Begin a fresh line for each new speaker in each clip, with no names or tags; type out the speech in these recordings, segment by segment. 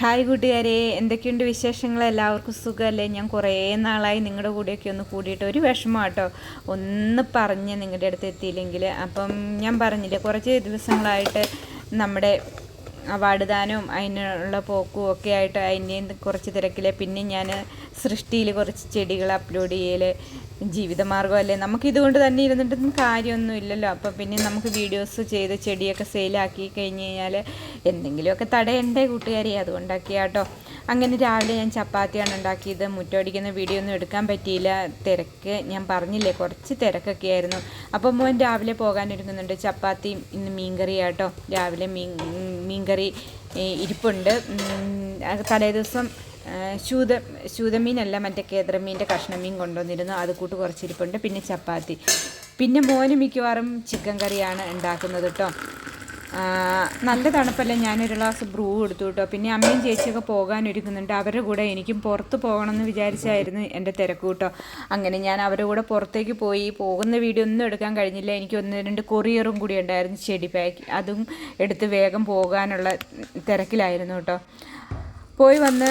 Hi കൂട്ടുകാരെ എന്തൊക്കെയുണ്ട് വിശേഷങ്ങൾ? എല്ലാവർക്കും സുഖമല്ലേ ഞാൻ കുറേ നാളായി നിങ്ങളുടെ കൂടെയൊക്കെ ഒന്ന് കൂടിയിട്ട് ഒരു വിഷമം കേട്ടോ ഒന്ന് പറഞ്ഞ് നിങ്ങളുടെ അടുത്ത് എത്തിയില്ലെങ്കിൽ. അപ്പം ഞാൻ പറഞ്ഞില്ലേ കുറച്ച് ദിവസങ്ങളായിട്ട് നമ്മുടെ അവാർഡ് ദാനവും അതിനുള്ള പോക്കും ഒക്കെ ആയിട്ട് അതിന്റെ കുറച്ച് തിരക്കിൽ പിന്നെ ഞാൻ സൃഷ്ടിയിൽ കുറച്ച് ചെടികൾ അപ്ലോഡ് ചെയ്യൽ ജീവിതമാർഗമല്ലേ? നമുക്ക് ഇതുകൊണ്ട് തന്നെ ഇരുന്നിട്ടൊന്നും കാര്യമൊന്നും ഇല്ലല്ലോ അപ്പോൾ പിന്നെ നമുക്ക് വീഡിയോസ് ചെയ്ത് ചെടിയൊക്കെ സെയിലാക്കി കഴിഞ്ഞ് കഴിഞ്ഞാൽ എന്തെങ്കിലുമൊക്കെ തടയണ്ടേ കൂട്ടുകാരി? അതുകൊണ്ടാക്കിയാട്ടോ അങ്ങനെ രാവിലെ ഞാൻ ചപ്പാത്തിയാണ് ഉണ്ടാക്കിയത്. മുറ്റമടിക്കുന്ന വീഡിയോ ഒന്നും എടുക്കാൻ പറ്റിയില്ല. തിരക്ക് ഞാൻ പറഞ്ഞില്ലേ കുറച്ച് തിരക്കൊക്കെ ആയിരുന്നു. അപ്പോൾ മോൻ രാവിലെ പോകാനൊരുങ്ങുന്നുണ്ട് ചപ്പാത്തിയും ഇന്ന് മീൻകറിയാട്ടോ രാവിലെ മീൻ മീൻകറി ഇരിപ്പുണ്ട്. തലേ ദിവസം ശൂത ശൂതമീനല്ല മറ്റേ കേദ്രമീന്റെ കഷ്ണമീൻ കൊണ്ടുവന്നിരുന്നു. അത് കൂട്ട് കുറച്ചിരിപ്പുണ്ട്. പിന്നെ ചപ്പാത്തി. പിന്നെ മോന് മിക്കവാറും ചിക്കൻ കറിയാണ് ഉണ്ടാക്കുന്നത് കേട്ടോ നല്ല തണുപ്പല്ല? ഞാനൊരു ഗ്ലാസ് ബ്രൂ എടുത്തു കേട്ടോ പിന്നെ അമ്മയും ചേച്ചിയൊക്കെ പോകാനൊരുക്കുന്നുണ്ട് അവരുടെ കൂടെ എനിക്കും പുറത്ത് പോകണമെന്ന് വിചാരിച്ചായിരുന്നു എന്റെ തിരക്ക് കേട്ടോ അങ്ങനെ ഞാൻ അവരുടെ കൂടെ പുറത്തേക്ക് പോയി. പോകുന്ന വീഡിയോ ഒന്നും എടുക്കാൻ കഴിഞ്ഞില്ല. എനിക്ക് ഒന്ന് രണ്ട് കൊറിയറും കൂടി ഉണ്ടായിരുന്നു. ചെടി പാക്ക് അതും എടുത്ത് വേഗം പോകാനുള്ള തിരക്കിലായിരുന്നു കേട്ടോ പോയി വന്ന്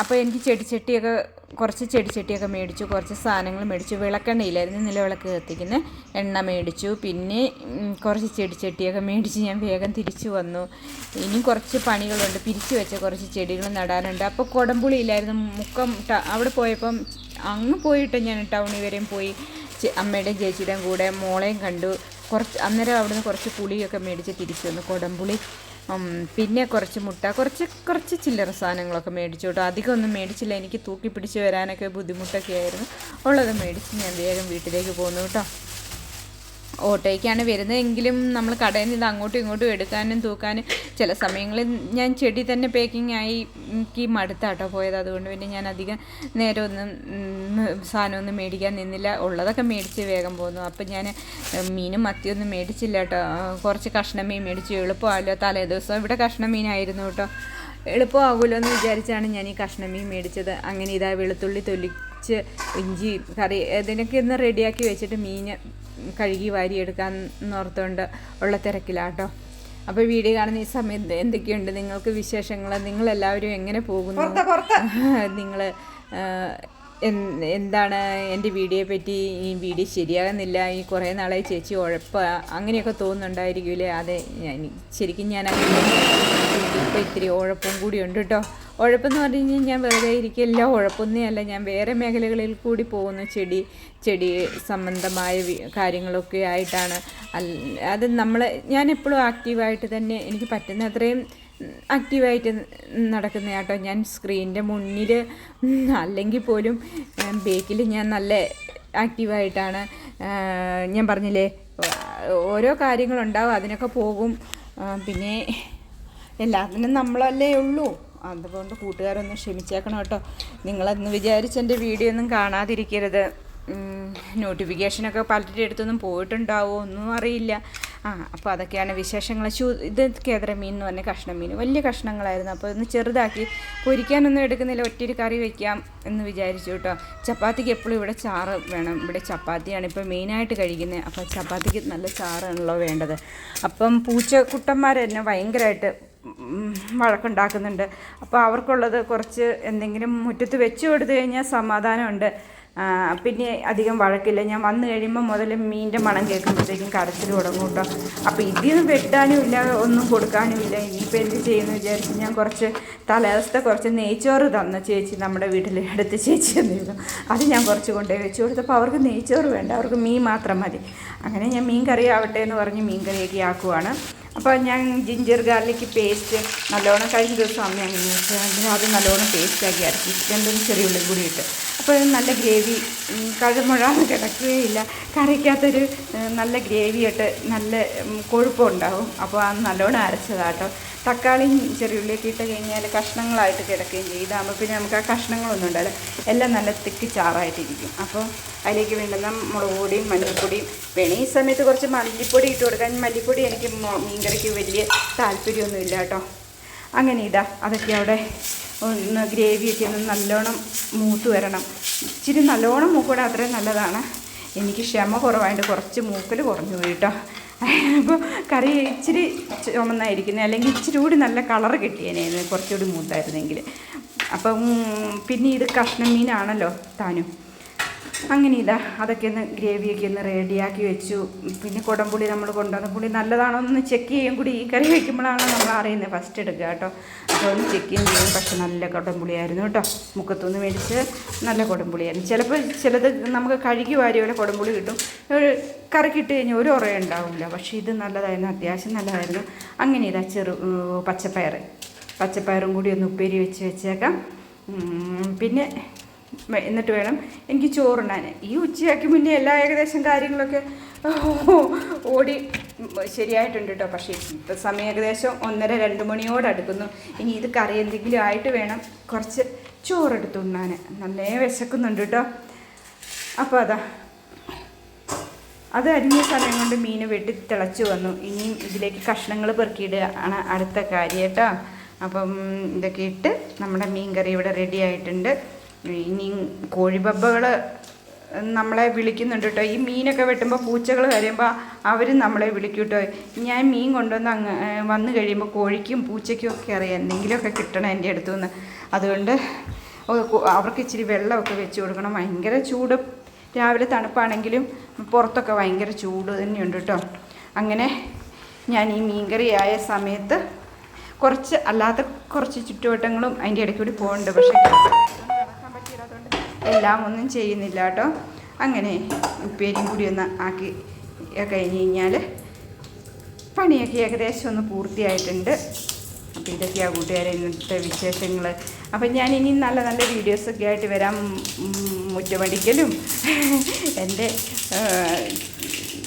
അപ്പോൾ എനിക്ക് ചെടിച്ചട്ടിയൊക്കെ കുറച്ച് ചെടിച്ചട്ടിയൊക്കെ മേടിച്ചു കുറച്ച് സാധനങ്ങൾ മേടിച്ചു. വിളക്കെണ്ണയിലായിരുന്നു നിലവിളക്ക് കത്തിക്കുന്ന. എണ്ണ മേടിച്ചു. പിന്നെ കുറച്ച് ചെടിച്ചട്ടിയൊക്കെ മേടിച്ച് ഞാൻ വേഗം തിരിച്ചു വന്നു. ഇനിയും കുറച്ച് പണികളുണ്ട്. പിരിച്ചു വെച്ച കുറച്ച് ചെടികൾ നടാനുണ്ട്. അപ്പോൾ കുടംപുളിയിലായിരുന്നു മുക്കം അവിടെ പോയപ്പം അങ്ങ് പോയിട്ട് ഞാൻ ടൗണിൽ വരെയും പോയി. അമ്മയുടെയും ചേച്ചിയുടെയും കൂടെ മോളെയും കണ്ടു. കുറച്ച് അന്നേരം അവിടുന്ന് കുറച്ച് പുളിയൊക്കെ മേടിച്ച് തിരിച്ചു വന്നു. കുടംപുളി. പിന്നെ കുറച്ച് മുട്ട കുറച്ച് കുറച്ച് ചില്ലറ സാധനങ്ങളൊക്കെ മേടിച്ചു കേട്ടോ. അധികം ഒന്നും മേടിച്ചില്ല. എനിക്ക് തൂക്കി പിടിച്ച് വരാനൊക്കെ ബുദ്ധിമുട്ടൊക്കെ ആയിരുന്നു ഉള്ളത് മേടിച്ച് ഞാൻ വേഗം വീട്ടിലേക്ക് പോന്നു കേട്ടോ. ഓട്ടോയ്ക്കാണ് വരുന്നതെങ്കിലും നമ്മൾ കടയിൽ നിന്ന് അങ്ങോട്ടും ഇങ്ങോട്ടും എടുക്കാനും തൂക്കാനും ചില സമയങ്ങളിൽ ഞാൻ ചെടി തന്നെ പാക്കിംഗ് ആയി എനിക്ക് മടുത്താട്ടോ പോയത്. അതുകൊണ്ട് പിന്നെ ഞാൻ അധികം നേരമൊന്നും ഒന്നും സാധനമൊന്നും മേടിക്കാൻ നിന്നില്ല. ഉള്ളതൊക്കെ മേടിച്ച് വേഗം പോന്നു. അപ്പം ഞാൻ മീനും മത്തിയൊന്നും മേടിച്ചില്ല കേട്ടോ. കുറച്ച് കഷ്ണം മീൻ മേടിച്ചു. എളുപ്പമല്ലോ തലേ ദിവസം ഇവിടെ കഷ്ണം മീനായിരുന്നു കേട്ടോ. എളുപ്പമാകുമല്ലോ എന്ന് വിചാരിച്ചാണ് ഞാൻ ഈ കഷ്ണം മീൻ മേടിച്ചത്. അങ്ങനെ ഇതാ വെളുത്തുള്ളി തൊലിച്ച് ഇഞ്ചി കറി ഇതിനൊക്കെ ഒന്ന് റെഡിയാക്കി വെച്ചിട്ട് മീൻ കഴുകി വാരിയെടുക്കാൻ ഓർത്തുകൊണ്ട് ഉള്ള തിരക്കിലാട്ടോ. അപ്പോൾ വീഡിയോ കാണുന്ന ഈ സമയത്ത് എന്തൊക്കെയുണ്ട്? നിങ്ങൾക്ക് വിശേഷങ്ങൾ നിങ്ങളെല്ലാവരും എങ്ങനെ പോകുന്നു? നിങ്ങൾ എന്താണ് എന്റെ വീഡിയോയെ പറ്റി? ഈ വീഡിയോ ശരിയാകുന്നില്ല. ഈ കുറേ നാളെ ചേച്ചി ഉഴപ്പ. അങ്ങനെയൊക്കെ തോന്നുന്നുണ്ടായിരിക്കില്ലേ അതെ ഞാൻ ശരിക്കും ഞാൻ അങ്ങനെ ഇപ്പോൾ ഇത്തിരി ഉഴപ്പും കൂടി ഉണ്ട് കേട്ടോ ഉഴപ്പെന്ന് പറഞ്ഞു കഴിഞ്ഞാൽ ഞാൻ വെറുതെ ഇരിക്കില്ല ഉഴപ്പൊന്നേ അല്ല ഞാൻ വേറെ മേഖലകളിൽ കൂടി പോകുന്ന ചെടി ചെടി സംബന്ധമായ കാര്യങ്ങളൊക്കെ ആയിട്ടാണ്. അത് നമ്മൾ ഞാൻ എപ്പോഴും ആക്റ്റീവായിട്ട് തന്നെ എനിക്ക് പറ്റുന്ന അത്രയും ആക്റ്റീവായിട്ട് നടക്കുന്ന കേട്ടോ ഞാൻ സ്ക്രീനിന്റെ മുന്നിൽ അല്ലെങ്കിൽ പോലും ബേക്കിൽ ഞാൻ നല്ല ആക്റ്റീവായിട്ടാണ്. ഞാൻ പറഞ്ഞില്ലേ ഓരോ കാര്യങ്ങളുണ്ടാവും അതിനൊക്കെ പോകും. പിന്നെ എല്ലാത്തിനും നമ്മളല്ലേ ഉള്ളൂ. അതുകൊണ്ട് കൂട്ടുകാരൊന്ന് ക്ഷമിച്ചേക്കണം കേട്ടോ. നിങ്ങളെന്ന് വിചാരിച്ച് എന്റെ വീഡിയോ ഒന്നും കാണാതിരിക്കരുത്. നോട്ടിഫിക്കേഷനൊക്കെ പലരുടെ അടുത്തൊന്നും പോയിട്ടുണ്ടാവോ ഒന്നും അറിയില്ല. ആ അപ്പോൾ അതൊക്കെയാണ് വിശേഷങ്ങൾ. ചൂ ഇത് കേന്ദ്രമീൻ എന്ന് പറഞ്ഞ കഷ്ണം മീൻ വലിയ കഷ്ണങ്ങളായിരുന്നു. അപ്പോൾ ഒന്ന് ചെറുതാക്കി പൊരിക്കാനൊന്നും എടുക്കുന്നില്ല. ഒറ്റൊരു കറി വയ്ക്കാം എന്ന് വിചാരിച്ചു കേട്ടോ. ചപ്പാത്തിക്ക് എപ്പോഴും ഇവിടെ ചാറ് വേണം. ഇവിടെ ചപ്പാത്തിയാണ് ഇപ്പോൾ മെയിനായിട്ട് കഴിക്കുന്നത്. അപ്പോൾ ചപ്പാത്തിക്ക് നല്ല ചാറാണല്ലോ വേണ്ടത്. അപ്പം പൂച്ചക്കുട്ടന്മാരെന്നെ ഭയങ്കരമായിട്ട് വഴക്കുണ്ടാക്കുന്നുണ്ട്. അപ്പോൾ അവർക്കുള്ളത് കുറച്ച് എന്തെങ്കിലും മുറ്റത്ത് വെച്ച് കൊടുത്തു കഴിഞ്ഞാൽ സമാധാനമുണ്ട്. പിന്നെ അധികം വഴക്കില്ല. ഞാൻ വന്നു കഴിയുമ്പോൾ മുതൽ മീനിന്റെ മണം കേൾക്കുമ്പോഴത്തേക്കും കരച്ചിൽ തുടങ്ങും കേട്ടോ അപ്പോൾ ഇതിന്ന് വെട്ടാനും ഇല്ല ഒന്നും കൊടുക്കാനും ഇല്ല. ഇനിയിപ്പോൾ എന്ത് ചെയ്യുമെന്ന് വിചാരിച്ച് ഞാൻ കുറച്ച് തലേദിവസത്തെ കുറച്ച് നെയ്ച്ചോറ് തന്ന ചേച്ചി നമ്മുടെ വീട്ടിൽ അടുത്ത് ചേച്ചി തന്നിരുന്നു അത് ഞാൻ കുറച്ച് കൊണ്ടുപോയി വെച്ച് കൊടുത്തപ്പോൾ അവർക്ക് നെയ്ച്ചോറ് വേണ്ട. അവർക്ക് മീൻ മാത്രം മതി. അങ്ങനെ ഞാൻ മീൻ കറി ആവട്ടെ എന്ന് പറഞ്ഞ് മീൻ കറിയൊക്കെ ആക്കുവാണ്. അപ്പോൾ ഞാൻ ജിഞ്ചർ ഗാർലിക് പേസ്റ്റ് നല്ലോണം കഴിഞ്ഞ ദിവസം അമ്മ അങ്ങനെ വെച്ചാൽ അത് നല്ലോണം പേസ്റ്റാക്കി അരക്കി ചിക്കന്റെ ചെറിയ ഉള്ളിൽ കൂടി ഇട്ട്. അപ്പോൾ നല്ല ഗ്രേവി കഴമുഴാന്ന് കിടക്കുകയില്ല. കറിക്കകത്തൊരു നല്ല ഗ്രേവി ഇട്ട് നല്ല കൊഴുപ്പം ഉണ്ടാവും അപ്പോൾ അത് നല്ലോണം അരച്ചതാട്ടോ. തക്കാളിയും ചെറിയുള്ളിയൊക്കെ ഇട്ട് കഴിഞ്ഞാൽ കഷ്ണങ്ങളായിട്ട് കിടക്കുകയും ചെയ്യും. ഇതാകുമ്പോൾ പിന്നെ നമുക്ക് ആ കഷ്ണങ്ങളൊന്നും ഉണ്ടല്ലോ എല്ലാം നല്ല തിക്ക് ചാറായിട്ടിരിക്കും. അപ്പോൾ അതിലേക്ക് വേണ്ടുന്ന മുളക് പൊടിയും മഞ്ഞൾപ്പൊടിയും വേണേ. ഈ സമയത്ത് കുറച്ച് മല്ലിപ്പൊടി ഇട്ട് കൊടുക്കാൻ. മല്ലിപ്പൊടി എനിക്ക് മീൻകറിക്ക് വലിയ താല്പര്യമൊന്നുമില്ല കേട്ടോ. അങ്ങനെ ഇതാ. അതൊക്കെ അവിടെ ഒന്ന് ഗ്രേവിയൊക്കെ ഒന്ന് നല്ലോണം മൂത്ത് വരണം. ഇച്ചിരി നല്ലോണം മൂക്കൂടെ അത്രയും നല്ലതാണ്. എനിക്ക് ക്ഷമ കുറവായിട്ട് കുറച്ച് മൂക്കൽ കുറഞ്ഞു പോയി കേട്ടോ അപ്പോൾ കറി ഇച്ചിരി ചുമന്നായിരിക്കുന്നത് അല്ലെങ്കിൽ ഇച്ചിരി കൂടി നല്ല കളറ് കിട്ടിയേനെ കുറച്ചുകൂടി മൂത്തായിരുന്നെങ്കിൽ അപ്പം പിന്നെ ഇത് കഷ്ണം മീനാണല്ലോ താനും. അങ്ങനെ ഇതാ അതൊക്കെ ഒന്ന് ഗ്രേവിയൊക്കെ ഒന്ന് റെഡിയാക്കി വെച്ചു. പിന്നെ കുടംപുളി നമ്മൾ കൊണ്ടുവന്ന പുളി നല്ലതാണോ എന്ന് ചെക്ക് ചെയ്യും കൂടി. ഈ കറി വയ്ക്കുമ്പോഴാണ് നമ്മൾ അറിയുന്നത് ഫസ്റ്റ് എടുക്കുക കേട്ടോ. അപ്പോൾ ഒന്ന് ചെക്ക് ചെയ്യും. പക്ഷെ നല്ല കുടംപുളിയായിരുന്നു കേട്ടോ. മുക്കത്തുനിന്ന് മേടിച്ച് നല്ല കുടംപുളിയായിരുന്നു. ചിലപ്പോൾ ചിലത് നമുക്ക് കഴുകി വാരി പോലെ കുടംപുളി കിട്ടും. ഒരു കറി കിട്ടി കഴിഞ്ഞാൽ ഒരു ഉറ ഉണ്ടാവില്ല. പക്ഷേ ഇത് നല്ലതായിരുന്നു. അത്യാവശ്യം നല്ലതായിരുന്നു. അങ്ങനെ ഇതാ ചെറു പച്ചപ്പയർ പച്ചപ്പയറും. കൂടി ഒന്ന് ഉപ്പേരി വെച്ച് വെച്ചേക്കാം. പിന്നെ എന്നിട്ട് വേണം എനിക്ക് ചോറുണ്ടാൻ ഈ ഉച്ചയാക്കി മുന്നേ എല്ലാ ഏകദേശം കാര്യങ്ങളൊക്കെ ഓടി ശരിയായിട്ടുണ്ട് കേട്ടോ പക്ഷേ ഇപ്പം സമയം ഏകദേശം ഒന്നര രണ്ട് മണിയോട് അടുക്കുന്നു. ഇനി ഇത് കറി എന്തെങ്കിലും ആയിട്ട് വേണം കുറച്ച് ചോറെടുത്ത് ഉണ്ണാൻ. നന്നേ വിശക്കുന്നുണ്ട് കേട്ടോ അപ്പോൾ അതാ. അത് അരിഞ്ഞ സമയം കൊണ്ട് മീൻ വെട്ടി തിളച്ചു വന്നു. ഇനിയും ഇതിലേക്ക് കഷ്ണങ്ങൾ പെറുക്കിയിടുക ആണ് അടുത്ത കാര്യം കേട്ടോ അപ്പം ഇതൊക്കെ ഇട്ട് നമ്മുടെ മീൻ കറി ഇവിടെ റെഡി ആയിട്ടുണ്ട്. ഇനി കോഴിബബ്ബകൾ നമ്മളെ വിളിക്കുന്നുണ്ട് കേട്ടോ. ഈ മീനൊക്കെ വെട്ടുമ്പോൾ പൂച്ചകൾ കരയുമ്പോൾ അവർ നമ്മളെ വിളിക്കും കേട്ടോ. ഞാൻ മീൻ കൊണ്ടുവന്ന് അങ്ങ് വന്നു കഴിയുമ്പോൾ കോഴിക്കും പൂച്ചയ്ക്കും ഒക്കെ അറിയാം. എന്തെങ്കിലുമൊക്കെ കിട്ടണം എന്റെ അടുത്തു നിന്ന് അതുകൊണ്ട് അവർക്ക് ഇച്ചിരി വെള്ളമൊക്കെ വെച്ച് കൊടുക്കണം. ഭയങ്കര ചൂട്. രാവിലെ തണുപ്പാണെങ്കിലും പുറത്തൊക്കെ ഭയങ്കര ചൂട് തന്നെയുണ്ട് കേട്ടോ. അങ്ങനെ ഞാൻ ഈ മീൻകറി ആയ സമയത്ത് കുറച്ച് അല്ലാത്ത കുറച്ച് ചുറ്റുവട്ടങ്ങളും അതിന്റെ ഇടയ്ക്ക് കൂടി പോകുന്നുണ്ട്. പക്ഷേ എല്ലാം ഒന്നും ചെയ്യുന്നില്ല കേട്ടോ. അങ്ങനെ ഉപ്പേരിയും കൂടി ഒന്ന് ആക്കി കഴിഞ്ഞ് കഴിഞ്ഞാൽ പണിയൊക്കെ ഏകദേശം ഒന്ന് പൂർത്തിയായിട്ടുണ്ട്. അപ്പോൾ ഇതൊക്കെയാണ് കൂട്ടുകാരെ ഇന്നത്തെ വിശേഷങ്ങൾ അപ്പം ഞാൻ ഇനി നല്ല നല്ല വീഡിയോസൊക്കെ ആയിട്ട് വരാം. മുറ്റമടിക്കലും. എന്റെ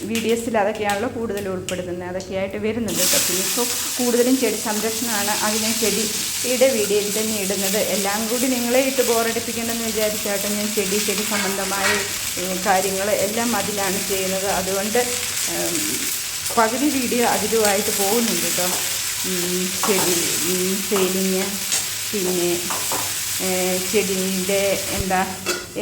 വീഡിയോസിൽ അതൊക്കെയാണല്ലോ കൂടുതൽ ഉൾപ്പെടുത്തുന്നത്. അതൊക്കെയായിട്ട് വരുന്നത് കേട്ടോ. പിന്നെ ഇപ്പോൾ കൂടുതലും ചെടി സംരക്ഷണമാണ് അതിനെ ചെടിയുടെ വീഡിയോയിൽ തന്നെ ഇടുന്നത്. എല്ലാം കൂടി നിങ്ങളെ ഇട്ട് ബോറടിപ്പിക്കണമെന്ന് വിചാരിച്ചാട്ടോ ഞാൻ ചെടി ചെടി സംബന്ധമായ കാര്യങ്ങൾ എല്ലാം അതിലാണ് ചെയ്യുന്നത്. അതുകൊണ്ട് പകുതി വീഡിയോ അതിലുമായിട്ട് പോകുന്നുണ്ട് കേട്ടോ. ചെടി സെയിലിങ് പിന്നെ ചെടീന്റെ എന്താ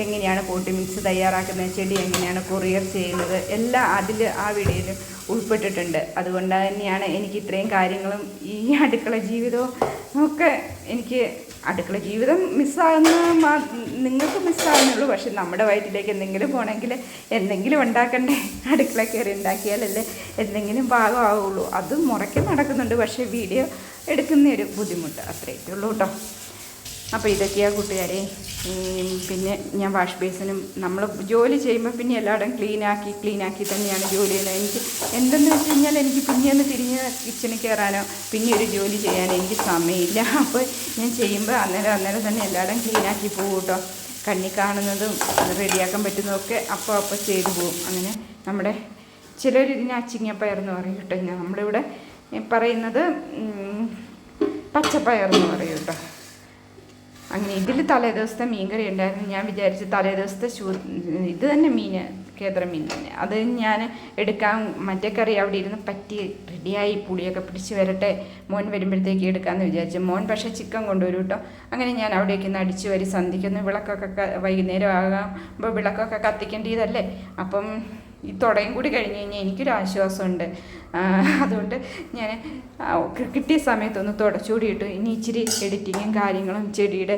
എങ്ങനെയാണ് കൂട്ടി മിക്സ് തയ്യാറാക്കുന്നത് ചെടി എങ്ങനെയാണ് കൊറിയർ ചെയ്യുന്നത് എല്ലാം അതിൽ ആ വീഡിയോയിൽ ഉൾപ്പെട്ടിട്ടുണ്ട്. അതുകൊണ്ട് തന്നെയാണ് എനിക്ക് ഇത്രയും കാര്യങ്ങളും ഈ അടുക്കള ജീവിതവും ഒക്കെ എനിക്ക് അടുക്കള ജീവിതം മിസ്സാകുന്ന നിങ്ങൾക്ക് മിസ്സാകുന്നുള്ളൂ പക്ഷെ നമ്മുടെ വയറ്റിലേക്ക് എന്തെങ്കിലും പോകണമെങ്കിൽ എന്തെങ്കിലും ഉണ്ടാക്കണ്ടേ? അടുക്കള കയറി ഉണ്ടാക്കിയാലല്ലേ എന്തെങ്കിലും പാകമാവുള്ളൂ. അതും മുറയ്ക്ക് നടക്കുന്നുണ്ട്. പക്ഷേ വീഡിയോ എടുക്കുന്ന ഒരു ബുദ്ധിമുട്ട് അത്രയൊക്കെ ഉള്ളൂ കേട്ടോ. അപ്പോൾ ഇതൊക്കെയാണ് കൂട്ടുകാരെ. പിന്നെ ഞാൻ വാഷ് ബേസിനും നമ്മൾ ജോലി ചെയ്യുമ്പോൾ പിന്നെ എല്ലായിടം ക്ലീനാക്കി ക്ലീനാക്കി തന്നെയാണ് ജോലി ചെയ്യുന്നത്. എനിക്ക് എന്തെന്ന് വെച്ച് കഴിഞ്ഞാൽ എനിക്ക് പിന്നെ ഒന്ന് തിരിഞ്ഞ് കിച്ചണിൽ കയറാനോ പിന്നെ ഒരു ജോലി ചെയ്യാനോ എനിക്ക് സമയമില്ല. അപ്പോൾ ഞാൻ ചെയ്യുമ്പോൾ അന്നേരം അന്നേരം തന്നെ എല്ലായിടം ക്ലീനാക്കി പോകും കേട്ടോ. കണ്ണി കാണുന്നതും റെഡിയാക്കാൻ പറ്റുന്നതൊക്കെ അപ്പോൾ അപ്പോൾ ചെയ്തു പോകും അങ്ങനെ നമ്മുടെ ചിലർ ഇതിനെ അച്ചിങ്ങപ്പയർ എന്ന് പറയും കേട്ടോ. നമ്മളിവിടെ പറയുന്നത് പച്ചപ്പയർ എന്ന് പറയും കേട്ടോ. അങ്ങനെ ഇതിൽ ദിവസത്തെ മീൻകറി ഉണ്ടായിരുന്നു. ഞാൻ വിചാരിച്ചു തലേ ദിവസത്തെ ശൂ ഇത് തന്നെ മീൻ കേന്ദ്ര മീൻ തന്നെ. അത് ഞാൻ എടുക്കാൻ മറ്റേ കറി അവിടെ ഇരുന്ന് പറ്റി റെഡിയായി പുളിയൊക്കെ പിടിച്ച് വരട്ടെ മോൻ വരുമ്പോഴത്തേക്ക് എടുക്കാമെന്ന് വിചാരിച്ചു. മോൻ പക്ഷേ ചിക്കൻ കൊണ്ടുവരും കേട്ടോ. അങ്ങനെ ഞാൻ അവിടേക്ക് നിന്ന് അടിച്ചു വരി സന്ധിക്കുന്നു. വിളക്കൊക്കെ വൈകുന്നേരം ആകുമ്പോൾ വിളക്കൊക്കെ കത്തിക്കേണ്ടതല്ലേ? അപ്പം ഈ തുടയും കൂടി കഴിഞ്ഞ് കഴിഞ്ഞാൽ എനിക്കൊരു ആശ്വാസമുണ്ട്. അതുകൊണ്ട് ഞാൻ കിട്ടിയ സമയത്തൊന്ന് തുടച്ചുകൂടി ഇട്ടു ഇനി ഇച്ചിരി എഡിറ്റിങ്ങും കാര്യങ്ങളും ചെടിയുടെ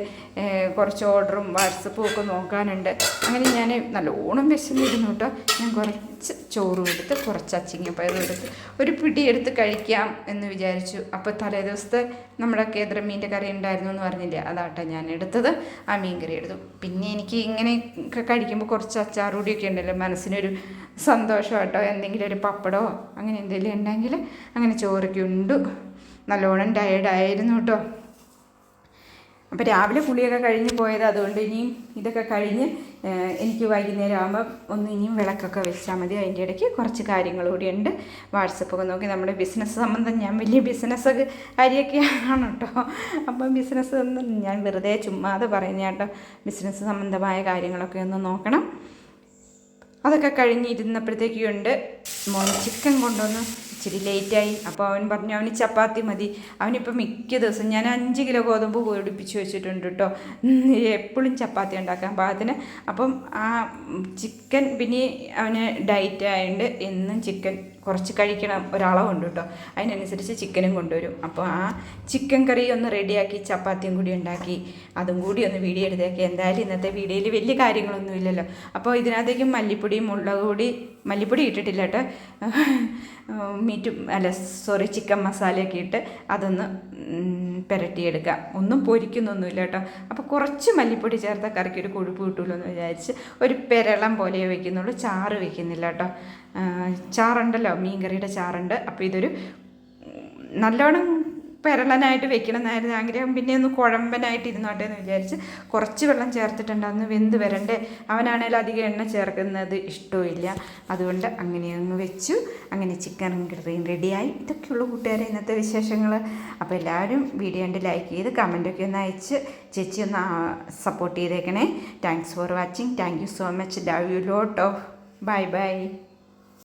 കുറച്ച് ഓർഡറും വാട്സപ്പും ഒക്കെ നോക്കാനുണ്ട്. അങ്ങനെ ഞാൻ നല്ലോണം വിശന്നിരുന്നു കേട്ടോ ഞാൻ കുറച്ച് ചോറും എടുത്ത് കുറച്ച് അച്ചിങ്ങപ്പയറും എടുത്ത് ഒരു പിടി എടുത്ത് കഴിക്കാം എന്ന് വിചാരിച്ചു. അപ്പോൾ തലേ ദിവസത്തെ നമ്മുടെ കേന്ദ്ര മീന്റെ കറി ഉണ്ടായിരുന്നു എന്ന് പറഞ്ഞില്ലേ? അതാട്ടോ ഞാൻ എടുത്തത്. ആ മീൻ കറി എടുത്തു. പിന്നെ എനിക്ക് ഇങ്ങനെ കഴിക്കുമ്പോൾ കുറച്ച് അച്ചാറുകൂടിയൊക്കെ ഉണ്ടല്ലോ. മനസ്സിനൊരു സന്തോഷം കേട്ടോ എന്തെങ്കിലും ഒരു പപ്പടമോ അങ്ങനെ എന്തെങ്കിലും ഉണ്ടെങ്കിൽ അങ്ങനെ ചോറൊക്കെ ഉണ്ടു. നല്ലോണം ടയേർഡായിരുന്നു കേട്ടോ അപ്പോൾ രാവിലെ പുളിയൊക്കെ കഴിഞ്ഞ് പോയത് അതുകൊണ്ട് ഇനിയും ഇതൊക്കെ കഴിഞ്ഞ് എനിക്ക് വൈകുന്നേരം ആകുമ്പോൾ ഒന്ന് ഇനിയും വിളക്കൊക്കെ വെച്ചാൽ മതി. അതിന്റെ ഇടയ്ക്ക് കുറച്ച് കാര്യങ്ങൾ കൂടിയുണ്ട് വാട്സപ്പൊക്കെ നോക്കി നമ്മുടെ ബിസിനസ് സംബന്ധം ഞാൻ വലിയ ബിസിനസ്സൊക്കെ കാര്യമൊക്കെയാണ് കേട്ടോ അപ്പം ബിസിനസ് ഒന്നും ഞാൻ വെറുതെ ചുമ്മാതെ പറയുന്ന കേട്ടോ ബിസിനസ് സംബന്ധമായ കാര്യങ്ങളൊക്കെ ഒന്ന് നോക്കണം. അതൊക്കെ കഴിഞ്ഞിരുന്നപ്പോഴത്തേക്കുണ്ട്. മോൻ ചിക്കൻ കൊണ്ടുവന്ന് ഇച്ചിരി ലേറ്റായി അപ്പോൾ അവൻ പറഞ്ഞു അവന് ചപ്പാത്തി മതി. അവനിപ്പോൾ മിക്ക ദിവസം ഞാൻ അഞ്ച് കിലോ ഗോതമ്പ് പൊടിപ്പിച്ച് വെച്ചിട്ടുണ്ട് കേട്ടോ എപ്പോഴും ചപ്പാത്തി ഉണ്ടാക്കാൻ പാകത്തിന്. അപ്പം ആ ചിക്കൻ പിന്നെ അവന് ഡയറ്റ് ആയതുകൊണ്ട് എന്നും ചിക്കൻ കുറച്ച് കഴിക്കണം ഒരളവുണ്ട് കേട്ടോ. അതിനനുസരിച്ച് ചിക്കനും കൊണ്ടുവരും. അപ്പോൾ ആ ചിക്കൻ കറി ഒന്ന് റെഡിയാക്കി ചപ്പാത്തിയും കൂടി ഉണ്ടാക്കി അതും കൂടി ഒന്ന് വീഡിയോ എടുത്തേക്ക്. എന്തായാലും ഇന്നത്തെ വീഡിയോയിൽ വലിയ കാര്യങ്ങളൊന്നും ഇല്ലല്ലോ. അപ്പോൾ ഇതിനകത്തേക്ക് മല്ലിപ്പൊടി മുളക് പൊടി മല്ലിപ്പൊടി ഇട്ടിട്ടില്ല കേട്ടോ. മീറ്റ് അല്ല സോറി ചിക്കൻ മസാലയൊക്കെ ഇട്ട് അതൊന്ന് ഉം, പുരട്ടിയെടുക്കാം ഒന്നും പൊരിക്കുന്നൊന്നുമില്ല കേട്ടോ. അപ്പോൾ കുറച്ച് മല്ലിപ്പൊടി ചേർത്ത കറിക്ക് ഒരു കൊഴുപ്പ് കിട്ടുമല്ലോ എന്ന് വിചാരിച്ച് ഒരു പെരളം പോലെ വെക്കുന്നുള്ളൂ. ചാറ് വെക്കുന്നില്ല കേട്ടോ. ചാറുണ്ടല്ലോ. മീൻകറിയുടെ ചാറുണ്ട്. അപ്പോൾ ഇതൊരു നല്ലോണം പെരളനായിട്ട് വെക്കണം എന്നായിരുന്നു ആഗ്രഹം. പിന്നെ ഒന്ന് കുഴമ്പനായിട്ട് ഇരുന്നോട്ടെ എന്ന് വിചാരിച്ച് കുറച്ച് വെള്ളം ചേർത്തിട്ടുണ്ട്. അന്ന് വെന്ത് വരണ്ടേ. അവനാണേലും അധികം എണ്ണ ചേർക്കുന്നത് ഇഷ്ടമില്ല അതുകൊണ്ട് അങ്ങനെ അങ്ങ് വെച്ചു. അങ്ങനെ ചിക്കൻ ഗ്രീൻ റെഡിയായി ഇതൊക്കെയുള്ളൂ കൂട്ടുകാരെ ഇന്നത്തെ വിശേഷങ്ങൾ അപ്പോൾ എല്ലാവരും വീഡിയോ കണ്ട് ലൈക്ക് ചെയ്ത് കമന്റൊക്കെ ഒന്ന് അയച്ച് ചേച്ചി ഒന്ന് സപ്പോർട്ട് ചെയ്തേക്കണേ. Thanks for watching thank you so much love you lot of bye bye